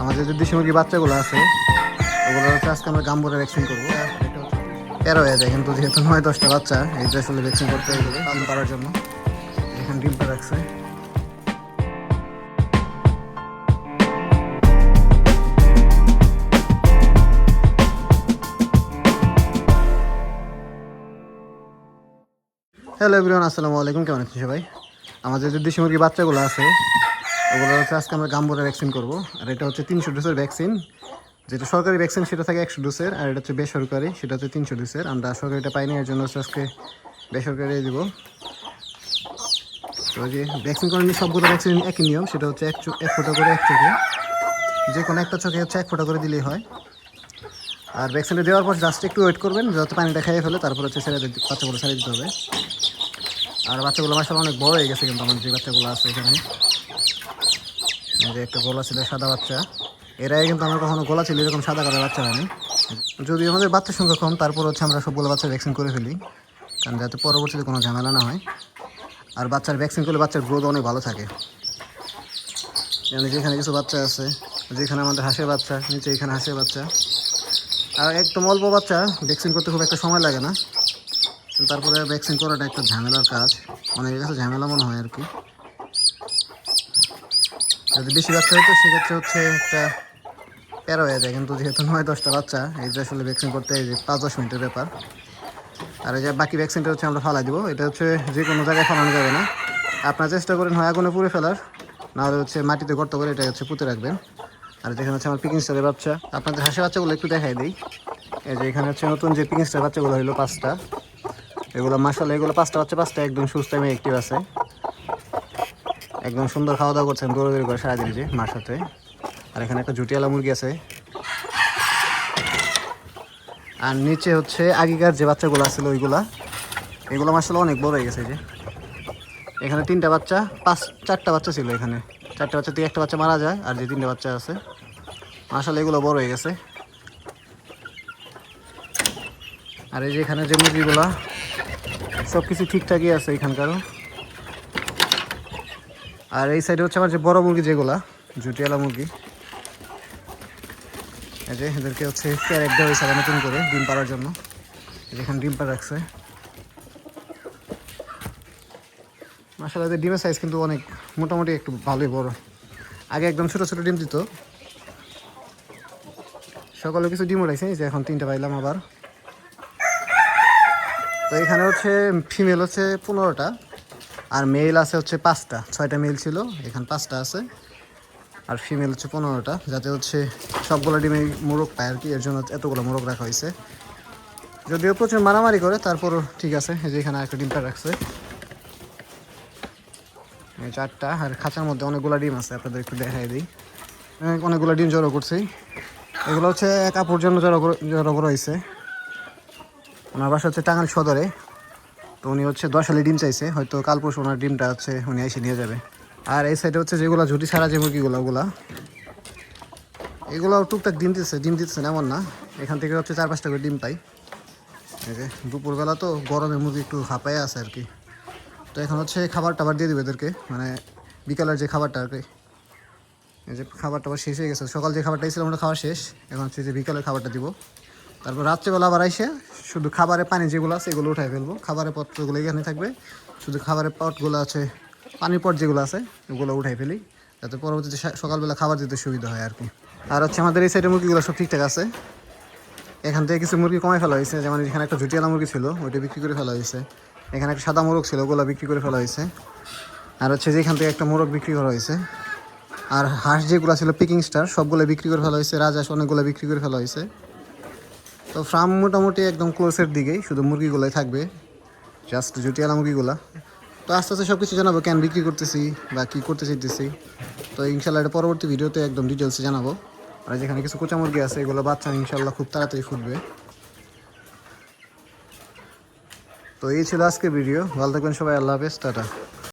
আমাদের যে দেশি বাচ্চাগুলো আছে ওগুলো হচ্ছে আজকে আমরা গাম্বুরে ভ্যাকসিন করব। তেরো হয়ে যায়, কিন্তু যেহেতু নয়, দশটা বাচ্চা, এই যে আসলে ভ্যাকসিন করতে হবে, ডিম পাড়ার জন্য। এখানে ডিমটা রাখছে। হ্যালো এভরিওয়ান, আসসালামু আলাইকুম, কেমন আছেন সবাই? আমাদের যে দেশি মুরগি বাচ্চাগুলো আছে ওগুলো হচ্ছে আজকে আমরা গাম্বুরে ভ্যাকসিন করব। আর এটা হচ্ছে তিনশো ডোজের ভ্যাকসিন যেটা সরকারি ভ্যাকসিন সেটা থাকে একশো ডোজের আর এটা হচ্ছে বেসরকারি, সেটা হচ্ছে তিনশো ডোজের আমরা সরকারিটা পাইনি, এর জন্য হচ্ছে আজকে বেসরকারি দিব। তো যে ভ্যাকসিন করার নিয়ে সবগুলো ভ্যাকসিন একই নিয়ম, সেটা হচ্ছে এক এক ফোঁটা করে এক চোখে। যে কোনো একটা চোখে হচ্ছে এক ফোঁটা করে দিলেই হয়। আর ভ্যাকসিনটা দেওয়ার পর জাস্ট একটু ওয়েট করবেন, যত পানিটা খাইয়ে ফেলে, তারপর হচ্ছে ছেড়ে দিতে বাচ্চাগুলো ছেড়ে দিতে হবে। আর বাচ্চাগুলো মাসাল অনেক বড় হয়ে গেছে কিন্তু আমার যে বাচ্চাগুলো আছে এখানে। যে একটা গোলা ছিল, সাদা বাচ্চা। এরাই কিন্তু আমরা কখনো গোলা ছিল, এরকম সাদা কালার বাচ্চা হয়নি। যদি আমাদের বাচ্চার সংখ্যা কম, তারপর হচ্ছে আমরা সবগুলো বাচ্চা ভ্যাকসিন করে ফেলি। কারণ যাতে পরবর্তীতে কোনো ঝামেলা না হয়। আর বাচ্চার ভ্যাকসিন করলে বাচ্চার গ্রোথ অনেক ভালো থাকে। যেমন যেখানে কিছু বাচ্চা আছে, যেখানে আমাদের হাঁসের বাচ্চা, নিচে এখানে হাঁসের বাচ্চা। আর একদম অল্প বাচ্চা ভ্যাকসিন করতে খুব একটা সময় লাগে না। তারপরে ভ্যাকসিন করাটা একটা ঝামেলার কাজ। অনেকের কাছে ঝামেলা মনে হয় আর কি। যদি বেশি বাচ্চা হতো সেক্ষেত্রে হচ্ছে একটা প্যারা হয়ে যায়। কিন্তু যেহেতু নয়, দশটা বাচ্চা, এই যে আসলে ভ্যাকসিন করতে এই যে পাঁচ দশ মিনিটের ব্যাপার। আর এই যে বাকি ভ্যাকসিনটা হচ্ছে আমরা ফালাই দিব। এটা হচ্ছে যে কোনো জায়গায় ফালানো যাবে না। আপনার চেষ্টা করেন হয় আগুনে পুড়ে ফেলার, নাহলে হচ্ছে মাটিতে গর্ত করে এটা হচ্ছে পুঁতে রাখবেন। আর যেখানে হচ্ছে আমার পিকিং স্টারের বাচ্চা, আপনাদের হাসি বাচ্চাগুলো একটু দেখাই দিই। এই যে এখানে হচ্ছে নতুন যে পিকিং স্টার বাচ্চাগুলো হলো পাঁচটা। এগুলো মাসাল এগুলো পাঁচটা বাচ্চা, পাঁচটা একদম সুস্থ অ্যাক্টিভ আছে। একদম সুন্দর খাওয়া দাওয়া করছেন দৌড়াদৌড়ি করে সারাদিন যে মার সাথে আর এখানে একটা জুটিয়ালা মুরগি আছে। আর নিচে হচ্ছে আগেকার যে বাচ্চাগুলো আছিল ওইগুলা, এগুলো মাসাল অনেক বড় হয়ে গেছে যে। এখানে তিনটা বাচ্চা, পাঁচ, চারটা বাচ্চা ছিল এখানে। চারটা বাচ্চা থেকে একটা বাচ্চা মারা যায় আর যে তিনটা বাচ্চা আছে মাসাল এগুলো বড় হয়ে গেছে। আর এই যে এখানে যে মুরগিগুলা সব কিছু ঠিকঠাকই আছে এখানকারও। আর এই সাইডে হচ্ছে আমার যে বড় মুরগি যেগুলা জুটিয়ালা মুরগি। এই যে এদেরকে হচ্ছে ক্যারেট দেওয়া হয়েছে নতুন করে ডিম পাড়ার জন্য। এখানে ডিম পাড়া রাখছে। মাসাল ডিমের সাইজ কিন্তু অনেক, মোটামুটি একটু ভালোই বড়। আগে একদম ছোট ছোট ডিম দিত। সকালে কিছু ডিম উঠাইছে যে এখন তিনটা পাইলাম আবার। তো এখানে হচ্ছে ফিমেল হচ্ছে পনেরোটা। আর মেল আছে হচ্ছে পাঁচটা। ছয়টা মেল ছিল, এখানে পাঁচটা আছে। আর ফিমেল হচ্ছে পনেরোটা, যাতে হচ্ছে সবগুলো ডিমে মোরগ পায় আর কি, এর জন্য এতগুলো মোরগ রাখা হয়েছে। যদিও প্রচুর মারামারি করে, তারপরও ঠিক আছে, এই যে এখানে একটা ডিমটা রাখছে। চারটা আর খাঁচার মধ্যে অনেকগুলো ডিম আছে, আপনাদের একটু দেখাই দিই। অনেক- অনেকগুলো ডিম জড়ো করছি। এগুলো হচ্ছে আপুর জন্য জড়ো জড়ো করা হয়েছে। ওনার বাসা হচ্ছে টাঙ্গাল সদরে। তো উনি হচ্ছে দশ হালি ডিম চাইছে, হয়তো কাল পরশু ওনার ডিমটা হচ্ছে উনি এসে নিয়ে যাবে। আর এই সাইডে হচ্ছে যেগুলো ঝুটি ছাড়া যে মুরগিগুলো, ওগুলা। এগুলো টুকটাক ডিম দিচ্ছে ডিম দিচ্ছে না, এমন না। এখান থেকে হচ্ছে চার পাঁচটা করে ডিম পাই। দুপুরবেলা তো গরমে মুরগি একটু হাঁপায় আছে আর কি। তো এখন হচ্ছে খাবার টাবার দিয়ে দিবে এদেরকে মানে বিকালের যে খাবারটা আর কি। এই যে খাবার টাবার শেষ হয়ে গেছে। সকাল যে খাবারটা ছিল আমরা খাওয়া শেষ। এখন হচ্ছে যে বিকালের খাবারটা দিব। তারপর রাত্রেবেলা আবার এসে শুধু খাবারের পানি যেগুলো আছে এগুলো উঠাই ফেলব। খাবারের পত্রগুলো এখানে থাকবে। শুধু খাবারের পটগুলো আছে, পানির পট যেগুলো আছে, ওগুলো উঠাই ফেলি। যাতে পরবর্তীতে সকালবেলা খাবার দিতে সুবিধা হয় আর কি আর হচ্ছে আমাদের এই সাইডে মুরগিগুলো সব ঠিকঠাক আছে। এখান থেকে কিছু মুরগি কমাই ফেলা হয়েছে। যেমন এখানে একটা জুটিয়ালা মুরগি ছিল, ওইটা বিক্রি করে ফেলা হয়েছে। এখানে একটা সাদা মোরগ ছিল, ওগুলো বিক্রি করে ফেলা হয়েছে। আর হচ্ছে যে এখান থেকে একটা মোরগ বিক্রি করা হয়েছে। আর হাঁস যেগুলো ছিল পিকিং স্টার সবগুলো বিক্রি করে ফেলা হয়েছে। রাজহাঁস অনেকগুলো বিক্রি করে ফেলা হয়েছে। তো ফার্ম মোটামুটি একদম ক্লোজের দিকেই, শুধু মুরগিগুলোই থাকবে জাস্ট জুটিয়ালা মুরগিগুলা। তো আস্তে আস্তে সব কিছু জানাব, কেন বিক্রি করতেছি বা কী করতে চাইতেছি। তো ইনশাল্লাহ এটা পরবর্তী ভিডিওতে একদম ডিটেলসে জানাব। আর যেখানে কিছু কোচা মুরগি আছে, এগুলো বাচ্চা ইনশাল্লাহ খুব তাড়াতাড়ি ফুটবে। তো এই ছিল আজকের ভিডিও। ভালো থাকবেন সবাই, আল্লাহ হাফেজ, টাটা।